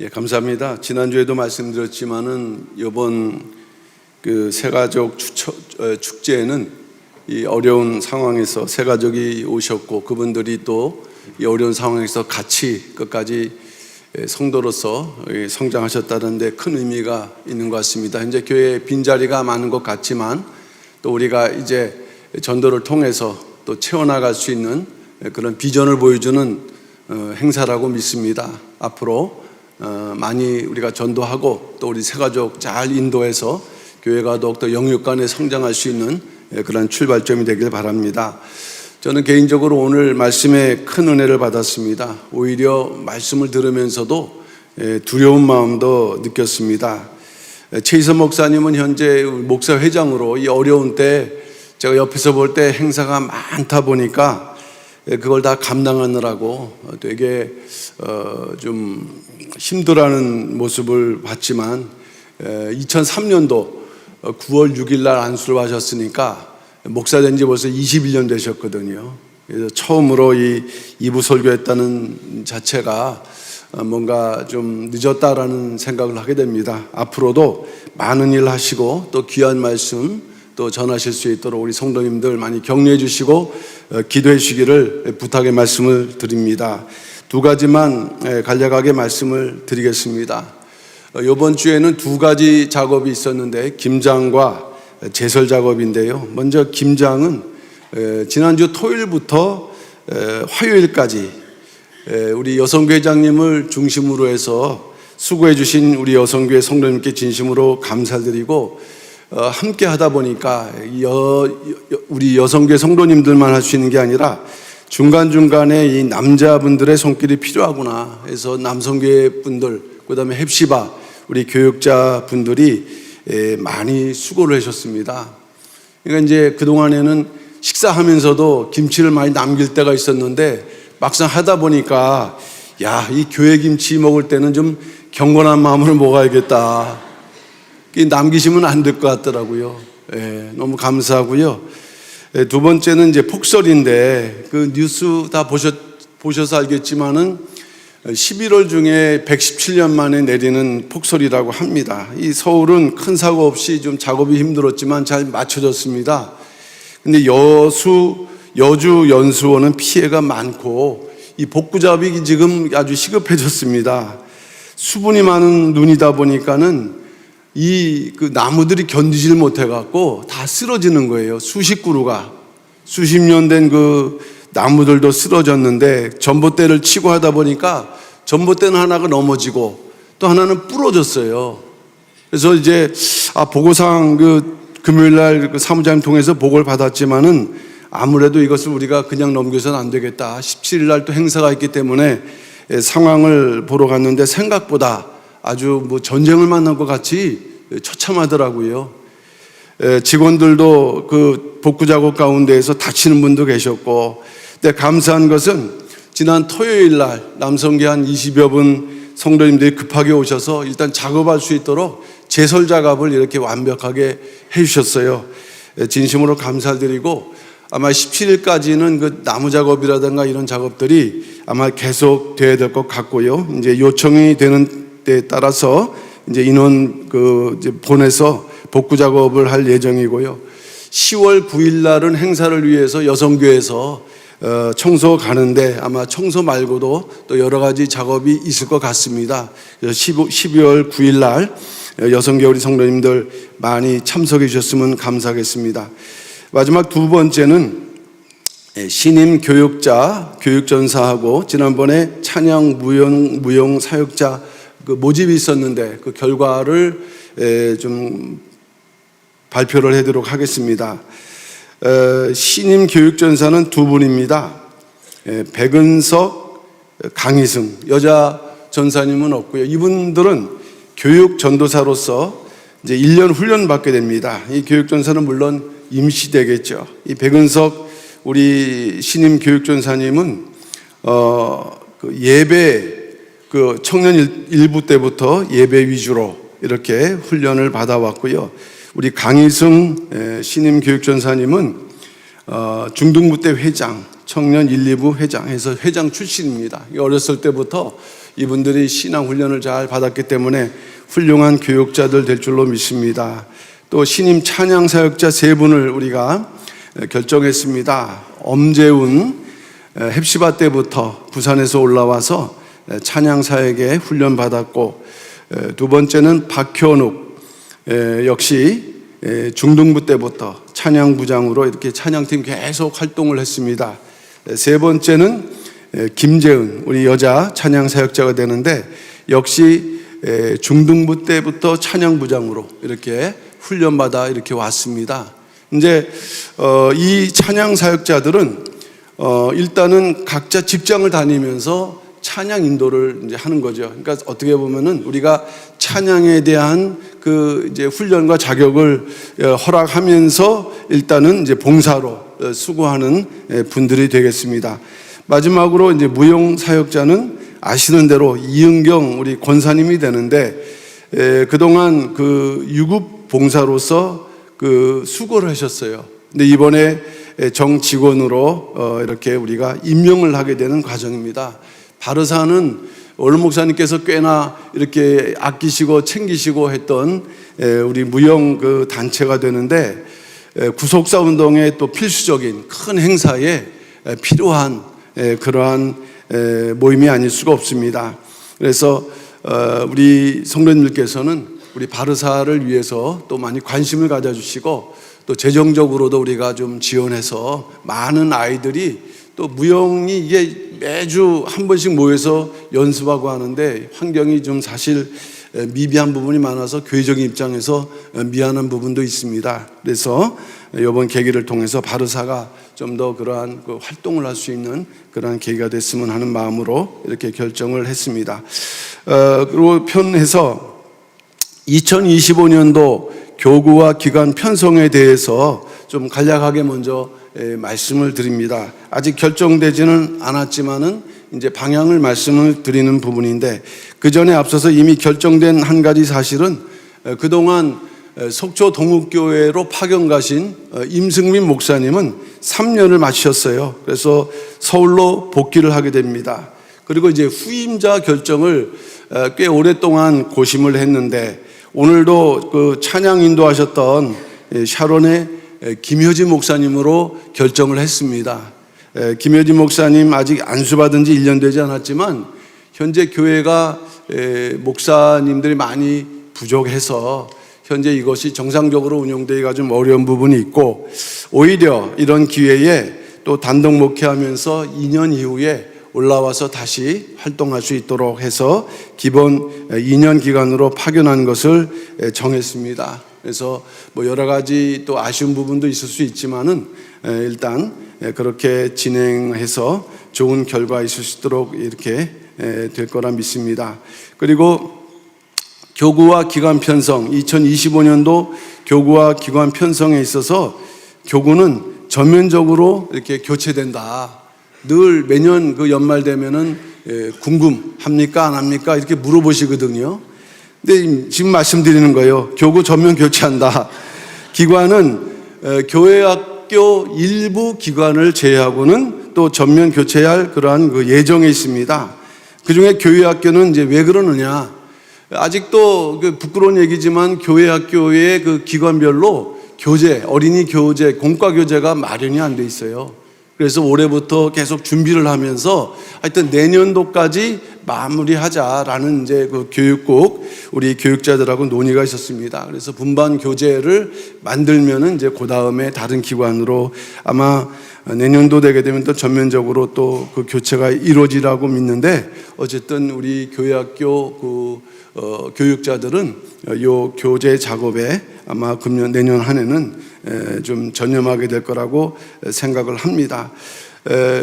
예, 감사합니다. 지난주에도 말씀드렸지만은 이번 그 새가족 축, 어, 축제에는 이 어려운 상황에서 새가족이 오셨고 그분들이 또 이 어려운 상황에서 같이 끝까지 예, 성도로서 예, 성장하셨다는데 큰 의미가 있는 것 같습니다. 현재 교회 빈자리가 많은 것 같지만 또 우리가 이제 전도를 통해서 또 채워나갈 수 있는 그런 비전을 보여주는 어, 행사라고 믿습니다. 앞으로 어, 많이 우리가 전도하고 또 우리 새가족 잘 인도해서 교회가 더욱더 영육간에 성장할 수 있는 예, 그런 출발점이 되길 바랍니다. 저는 개인적으로 오늘 말씀에 큰 은혜를 받았습니다. 오히려 말씀을 들으면서도 예, 두려운 마음도 느꼈습니다. 예, 최희선 목사님은 현재 목사 회장으로 이 어려운 때 제가 옆에서 볼 때 행사가 많다 보니까 예, 그걸 다 감당하느라고 되게 어, 좀 힘들어하는 모습을 봤지만 2003년도 9월 6일 날 안수를 하셨으니까 목사 된 지 벌써 21년 되셨거든요. 그래서 처음으로 이 이부 설교했다는 자체가 어, 뭔가 좀 늦었다라는 생각을 하게 됩니다. 앞으로도 많은 일 하시고 또 귀한 말씀 또 전하실 수 있도록 우리 성도님들 많이 격려해 주시고 어, 기도해 주시기를 부탁의 말씀을 드립니다. 두 가지만 예, 간략하게 말씀을 드리겠습니다. 어, 이번 주에는 두 가지 작업이 있었는데 김장과 제설 작업인데요. 먼저 김장은 에, 지난주 토요일부터 에, 화요일까지 에, 우리 여성회장님을 중심으로 해서 수고해 주신 우리 여성교회 성도님께 진심으로 감사드리고 어, 함께 하다 보니까 여, 여, 우리 여성교회 성도님들만 할 수 있는 게 아니라 중간중간에 이 남자분들의 손길이 필요하구나 해서 남성교회 분들 그 다음에 헵시바 우리 교육자 분들이 예, 많이 수고를 하셨습니다. 그러니까 이제 그동안에는 식사하면서도 김치를 많이 남길 때가 있었는데 막상 하다 보니까 야, 이 교회 김치 먹을 때는 좀 경건한 마음으로 먹어야겠다. 남기시면 안 될 것 같더라고요. 예, 너무 감사하고요. 예, 두 번째는 이제 폭설인데 그 뉴스 다 보셨, 보셔서 알겠지만은 11월 중에 117년 만에 내리는 폭설이라고 합니다. 이 서울은 큰 사고 없이 좀 작업이 힘들었지만 잘 맞춰졌습니다. 근데 여수, 여주 연수원은 피해가 많고 이 복구작업이 지금 아주 시급해졌습니다. 수분이 많은 눈이다 보니까는 이 그 나무들이 견디질 못해 갖고 다 쓰러지는 거예요. 수십 그루가. 수십 년 된 그 나무들도 쓰러졌는데 전봇대를 치고 하다 보니까 전봇대는 하나가 넘어지고 또 하나는 부러졌어요. 그래서 이제 아 보고상 그 금요일 날 그 사무장님 통해서 보고를 받았지만은 아무래도 이것을 우리가 그냥 넘겨서는 안 되겠다. 17일 날 또 행사가 있기 때문에 예, 상황을 보러 갔는데 생각보다 아주 뭐 전쟁을 만난 것 같이 처참하더라고요. 예, 직원들도 그 복구 작업 가운데에서 다치는 분도 계셨고, 근데 감사한 것은 지난 토요일 날 남성계 한 20여 분 성도님들이 급하게 오셔서 일단 작업할 수 있도록 제설 작업을 이렇게 완벽하게 해 주셨어요. 예, 진심으로 감사드리고 아마 17일까지는 그 나무 작업이라든가 이런 작업들이 아마 계속 돼야 될 것 같고요. 이제 요청이 되는 때에 따라서 이제 인원 그 이제 보내서 복구 작업을 할 예정이고요. 10월 9일 날은 행사를 위해서 여성교회에서 어, 청소 가는데 아마 청소 말고도 또 여러 가지 작업이 있을 것 같습니다. 12월 9일 날 여성교회 우리 성도님들 많이 참석해 주셨으면 감사하겠습니다. 마지막 두 번째는 예, 신임 교육자 교육전사하고 지난번에 찬양 무용 무용 사역자 그 모집이 있었는데 그 결과를 예, 좀 발표를 해도록 하겠습니다. 어, 신임 교육전사는 두 분입니다. 예, 백은석, 강희승 여자 전사님은 없고요. 이분들은 교육 전도사로서 이제 1년 훈련 받게 됩니다. 이 교육 전사는 물론 임시되겠죠. 이 백은석 우리 신임 교육 전사님은 어, 그 예배 그 청년 일부 때부터 예배 위주로 이렇게 훈련을 받아왔고요. 우리 강희승 신임 교육전사님은 어, 중등부 때 회장, 청년 1, 2부 회장해서 회장 출신입니다. 어렸을 때부터 이분들이 신앙 훈련을 잘 받았기 때문에 훌륭한 교육자들 될 줄로 믿습니다. 또 신임 찬양 사역자 세 분을 우리가 결정했습니다. 엄재훈 헵시바 때부터 부산에서 올라와서 찬양 사역에 훈련 받았고 두 번째는 박현욱 역시 중등부 때부터 찬양부장으로 이렇게 찬양팀 계속 활동을 했습니다. 세 번째는 김재은 우리 여자 찬양 사역자가 되는데 역시 중등부 때부터 찬양부장으로 이렇게 훈련받아 이렇게 왔습니다. 이제 어, 이 찬양 사역자들은 어, 일단은 각자 직장을 다니면서 찬양 인도를 이제 하는 거죠. 그러니까 어떻게 보면은 우리가 찬양에 대한 그 이제 훈련과 자격을 어, 허락하면서 일단은 이제 봉사로 어, 수고하는 분들이 되겠습니다. 마지막으로 이제 무용 사역자는 아시는 대로 이은경 우리 권사님이 되는데 에, 그동안 그 유급 봉사로서 그 수고를 하셨어요. 근데 이번에 정 직원으로 어, 이렇게 우리가 임명을 하게 되는 과정입니다. 바르사는 올 목사님께서 꽤나 이렇게 아끼시고 챙기시고 했던 우리 무용 그 단체가 되는데 구속사 운동의 또 필수적인 큰 행사에 필요한 그러한 모임이 아닐 수가 없습니다. 그래서 어, 우리 성도님들께서는 우리 바르사를 위해서 또 많이 관심을 가져주시고 또 재정적으로도 우리가 좀 지원해서 많은 아이들이 또 무용이 이게 매주 한 번씩 모여서 연습하고 하는데 환경이 좀 사실 미비한 부분이 많아서 교회적인 입장에서 미안한 부분도 있습니다. 그래서 이번 계기를 통해서 바르사가 좀 더 그러한 그 활동을 할 수 있는 그러한 계기가 됐으면 하는 마음으로 이렇게 결정을 했습니다. 어, 그리고 편해서 2025년도 교구와 기관 편성에 대해서 좀 간략하게 먼저 말씀을 드립니다. 아직 결정되지는 않았지만은 이제 방향을 말씀을 드리는 부분인데 그 전에 앞서서 이미 결정된 한 가지 사실은 그동안 속초 동국교회로 파견 가신 어, 임승민 목사님은 3년을 마치셨어요. 그래서 서울로 복귀를 하게 됩니다. 그리고 이제 후임자 결정을 꽤 오랫동안 고심을 했는데 오늘도 그 찬양 인도하셨던 샤론의 김효진 목사님으로 결정을 했습니다. 김효진 목사님 아직 안수받은 지 1년 되지 않았지만 현재 교회가 목사님들이 많이 부족해서 현재 이것이 정상적으로 운영되기가 좀 어려운 부분이 있고 오히려 이런 기회에 또 단독 목회하면서 2년 이후에 올라와서 다시 활동할 수 있도록 해서 기본 2년 기간으로 파견한 것을 정했습니다. 그래서 뭐 여러 가지 또 아쉬운 부분도 있을 수 있지만은 일단 그렇게 진행해서 좋은 결과 있을 수 있도록 이렇게 될 거라 믿습니다. 그리고 교구와 기관 편성 2025년도 교구와 기관 편성에 있어서 교구는 전면적으로 이렇게 교체된다. 늘 매년 그 연말 되면은 궁금합니까 안 합니까 이렇게 물어보시거든요. 근데 지금 말씀드리는 거예요. 교구 전면 교체한다. 기관은 교회학교 일부 기관을 제외하고는 또 전면 교체할 그러한 그 예정에 있습니다. 그 중에 교회학교는 이제 왜 그러느냐? 아직도 그 부끄러운 얘기지만 교회학교의 그 기관별로 교재, 어린이 교재, 공과 교재가 마련이 안 돼 있어요. 그래서 올해부터 계속 준비를 하면서 하여튼 내년도까지 마무리하자라는 이제 그 교육국 우리 교육자들하고 논의가 있었습니다. 그래서 분반 교재를 만들면은 이제 그 다음에 다른 기관으로 아마 내년도 되게 되면 또 전면적으로 또 그 교체가 이루어지라고 믿는데 어쨌든 우리 교회학교 그 어, 교육자들은 요 교재 작업에 아마 금년 내년 한 해는 좀 전념하게 될 거라고 생각을 합니다.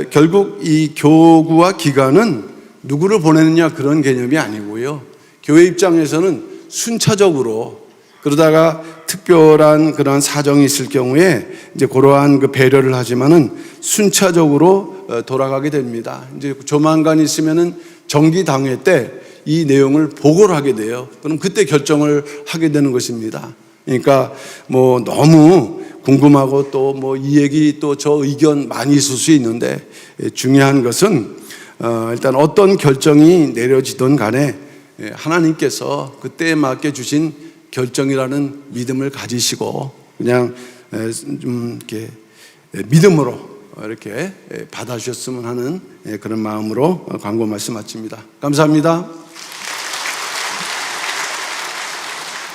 결국 이 교구와 기관은 누구를 보내느냐 그런 개념이 아니고요. 교회 입장에서는 순차적으로 그러다가 특별한 그런 사정이 있을 경우에 이제 그러한 그 배려를 하지만은 순차적으로 어, 돌아가게 됩니다. 이제 조만간 있으면은 정기 당회 때 이 내용을 보고를 하게 돼요. 그럼 그때 결정을 하게 되는 것입니다. 그러니까 뭐 너무 궁금하고 또 뭐 이 얘기 또 저 의견 많이 있을 수 있는데 예, 중요한 것은 어, 일단 어떤 결정이 내려지든 간에 예, 하나님께서 그때에 맞게 주신 결정이라는 믿음을 가지시고 그냥 에, 좀 이렇게 에, 믿음으로 이렇게 에, 받아주셨으면 하는 예, 그런 마음으로 광고 말씀 마칩니다. 감사합니다.